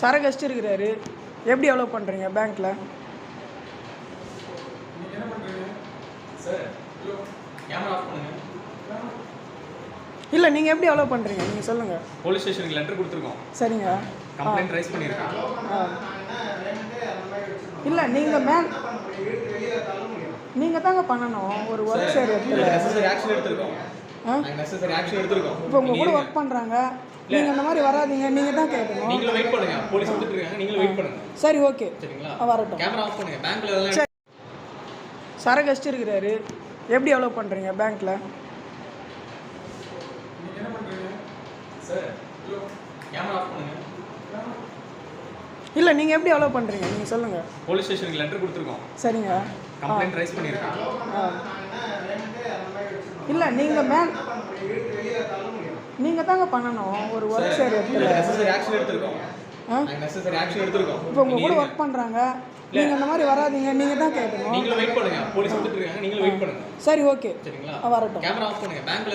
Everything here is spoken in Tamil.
சரக்கு வச்சுருக்கிறாரு எப்படி எவ்வளோ பண்ணுறீங்க பேங்க்கில் இல்லை நீங்கள் எப்படி எவ்வளோ பண்ணுறீங்க நீங்கள் சொல்லுங்கள் போலீஸ் ஸ்டேஷனுக்கு லெட்டர் கொடுத்துருக்கோம். சரிங்க. கம்ப்ளைண்ட் ரைஸ் பண்ணியிருக்கேன் இல்லை நீங்கள் மே நீங்கள் தாங்க பண்ணணும். ஒரு ஒர்க் ஆக்ஷன் எடுத்திருக்கோம். இப்போ உங்கள் கூட ஒர்க் பண்ணுறாங்க நீங்கள் இந்த மாதிரி வராதீங்க. நீங்கள் தான் கேட்கணும் நீங்களும் வெயிட் பண்ணுங்க. போலீஸ் வந்துட்டு இருக்காங்க. நீங்களும் வெயிட் பண்ணுங்க. சரி ஓகே சரிங்களா? ஆ, வரட்டும். கேமரா ஆஃப் பண்ணுங்க. பேங்க்ல சரி. சரக்கு வச்சுருக்கிறாரு எப்படி எவ்வளோ பண்ணுறீங்க பேங்க்கில் சார் கேமரா ஆஃப் பண்ணுங்க. இல்லை நீங்கள் எப்படி எவ்வளோ பண்ணுறீங்க நீங்கள் சொல்லுங்கள் போலீஸ் ஸ்டேஷனுக்கு லெட்டர் கொடுத்துருக்கோம். சரிங்க. கம்ப்ளைண்ட் ரைஸ் பண்ணியிருக்கேன் ஆ. இல்லை நீங்கள் மே நீங்கள் தாங்க பண்ணணும். ஒரு ஒர்க் ஆக்ஷன் எடுத்திருக்கோம். இப்போ உங்கள் கூட ஒர்க் பண்ணுறாங்க நீங்கள் இந்த மாதிரி வராதீங்க. நீங்கள் தான் கேட்கணும். நீங்களும் வெயிட் பண்ணுங்க. போலீஸ் வந்துட்டு இருக்காங்க. நீங்களும் வெயிட் பண்ணுங்க. சரி ஓகே சரிங்களா? வரட்டும். கேமரா ஆஃப் பண்ணுங்க. பேங்க்ல